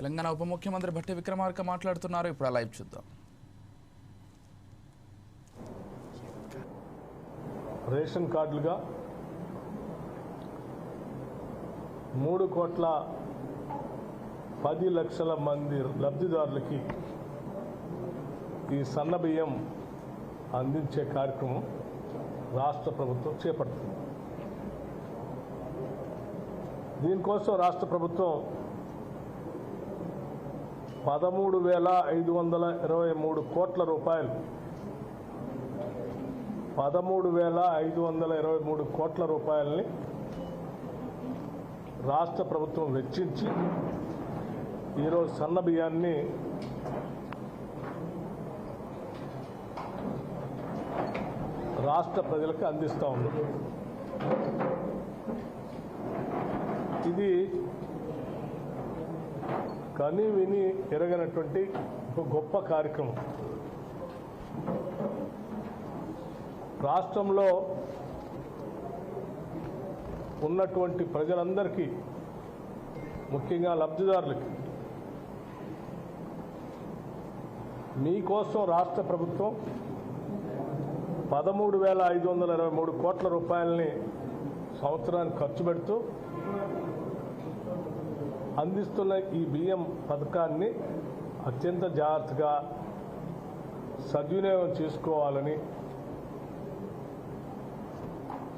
తెలంగాణ ఉప ముఖ్యమంత్రి భట్టి విక్రమార్క మాట్లాడుతున్నారు. ఇప్పుడు ఆ లైవ్ చూద్దాం. రేషన్ కార్డులుగా మూడు కోట్ల పది లక్షల మంది లబ్ధిదారులకి ఈ సన్న బియ్యం అందించే కార్యక్రమం రాష్ట్ర ప్రభుత్వం చేపడుతుంది. దీనికోసం రాష్ట్ర ప్రభుత్వం పదమూడు వేల ఐదు వందల ఇరవై మూడు కోట్ల రూపాయలు. పదమూడు వేల ఐదు వందల ఇరవై మూడు కోట్ల రూపాయలని రాష్ట్ర ప్రభుత్వం వెచ్చించి ఈరోజు సన్న బియ్యాన్ని రాష్ట్ర ప్రజలకు అందిస్తూ ఉంది ఇది కని విని ఎరగనటువంటి ఒక గొప్ప కార్యక్రమం. రాష్ట్రంలో ఉన్నటువంటి ప్రజలందరికీ ముఖ్యంగా లబ్ధిదారులకి మీకోసం రాష్ట్ర ప్రభుత్వం పదమూడు వేల ఐదు వందల ఇరవై మూడు కోట్ల రూపాయలని సంవత్సరానికి ఖర్చు పెడుతూ అందిస్తున్న ఈ బియ్యం పథకాన్ని అత్యంత జాగ్రత్తగా సద్వినియోగం చేసుకోవాలని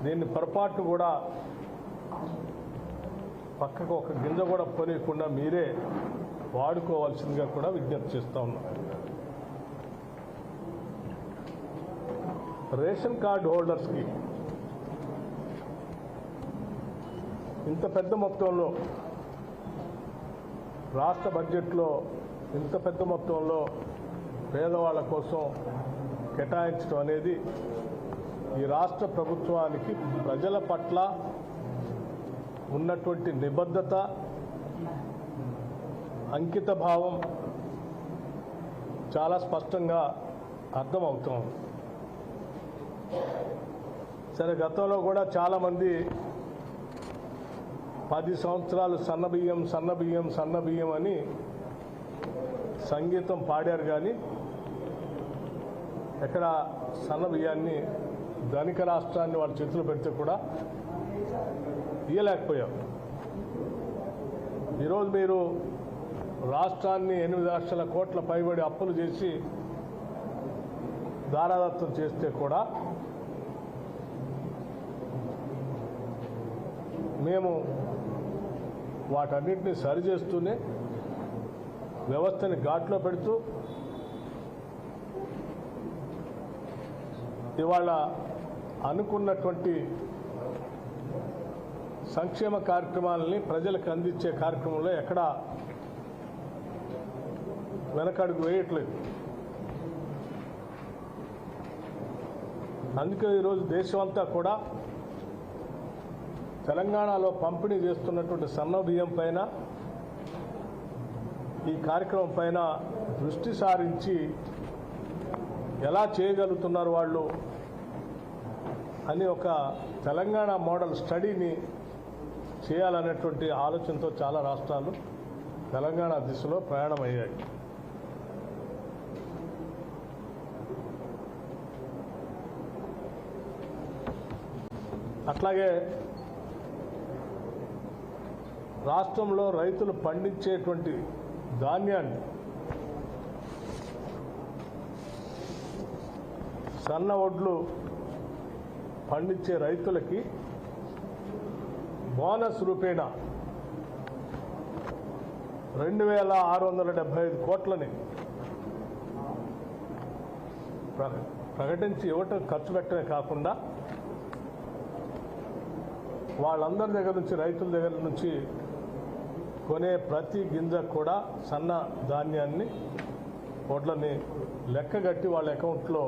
దీన్ని పొరపాటు కూడా పక్కకు ఒక గింజ కూడా పోనీయకుండా మీరే వాడుకోవాల్సిందిగా కూడా విజ్ఞప్తి చేస్తూ ఉన్నాం. రేషన్ కార్డు హోల్డర్స్కి ఇంత పెద్ద మొత్తంలో రాష్ట్ర బడ్జెట్లో ఇంత పెద్ద మొత్తంలో పేదవాళ్ళ కోసం కేటాయించడం అనేది ఈ రాష్ట్ర ప్రభుత్వానికి ప్రజల పట్ల ఉన్నటువంటి నిబద్ధత అంకిత భావం చాలా స్పష్టంగా అర్థమవుతోంది. సరే గతంలో కూడా చాలామంది పది సంవత్సరాలు సన్నబియ్యం సన్నబియ్యం సన్న బియ్యం సన్న బియ్యం అని సంగీతం పాడారు కానీ ఎక్కడ సన్న బియ్యాన్ని ధనిక రాష్ట్రాన్ని వాళ్ళ చేతిలో పెడితే కూడా ఇయ్యలేకపోయాం. ఈరోజు మీరు రాష్ట్రాన్ని ఎనిమిది లక్షల కోట్ల పైబడి అప్పులు చేసి దారాదత్తం చేస్తే కూడా మేము వాటన్నింటినీ సరిచేస్తూనే వ్యవస్థని ఘాట్లో పెడుతూ ఇవాళ అనుకున్నటువంటి సంక్షేమ కార్యక్రమాలని ప్రజలకు అందించే కార్యక్రమంలో ఎక్కడా వెనకడుగు వేయట్లేదు. అందుకే ఈరోజు దేశమంతా కూడా తెలంగాణలో పంపిణీ చేస్తున్నటువంటి సన్న బియ్యం పైన ఈ కార్యక్రమం పైన దృష్టి సారించి ఎలా చేయగలుగుతున్నారు వాళ్ళు అని ఒక తెలంగాణ మోడల్ స్టడీని చేయాలనేటువంటి ఆలోచనతో చాలా రాష్ట్రాలు తెలంగాణ దిశలో ప్రయాణమయ్యాయి. అట్లాగే రాష్ట్రంలో రైతులు పండించేటువంటి ధాన్యాన్ని సన్న ఒడ్లు పండించే రైతులకి బోనస్ రూపేణ రెండు వేల ఆరు వందల డెబ్బై ఐదు కోట్లని ప్ర- ప్రకటించి ఇవ్వటం ఖర్చు పెట్టడమే కాకుండా వాళ్ళందరి దగ్గర నుంచి రైతుల దగ్గర నుంచి కొనే ప్రతి గింజ కూడా సన్న ధాన్యాన్ని ఓట్లని లెక్కగట్టి వాళ్ళ అకౌంట్లో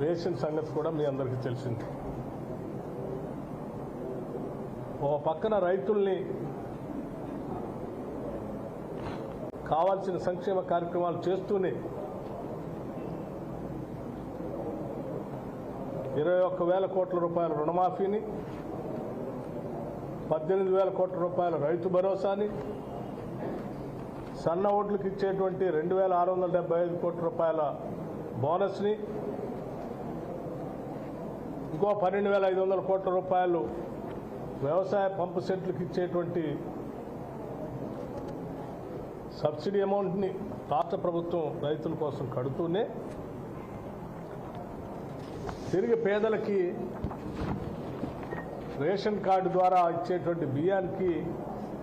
వేసిన సంగతి కూడా మీ అందరికీ తెలిసింది. ఓ పక్కన రైతుల్ని కావాల్సిన సంక్షేమ కార్యక్రమాలు చేస్తూనే ఇరవై ఒక్క వేల కోట్ల రూపాయల రుణమాఫీని పద్దెనిమిది వేల కోట్ల రూపాయల రైతు భరోసాని సన్న ఓట్లకు ఇచ్చేటువంటి రెండు వేల ఆరు వందల డెబ్బై ఐదు కోట్ల రూపాయల బోనస్ని ఇంకో పన్నెండు వేల ఐదు వందల కోట్ల రూపాయలు వ్యవసాయ పంపు సెట్లకు ఇచ్చేటువంటి సబ్సిడీ అమౌంట్ని రాష్ట్ర ప్రభుత్వం రైతుల కోసం కడుతూనే తిరిగి పేదలకి రేషన్ కార్డు ద్వారా ఇచ్చేటువంటి బియ్యానికి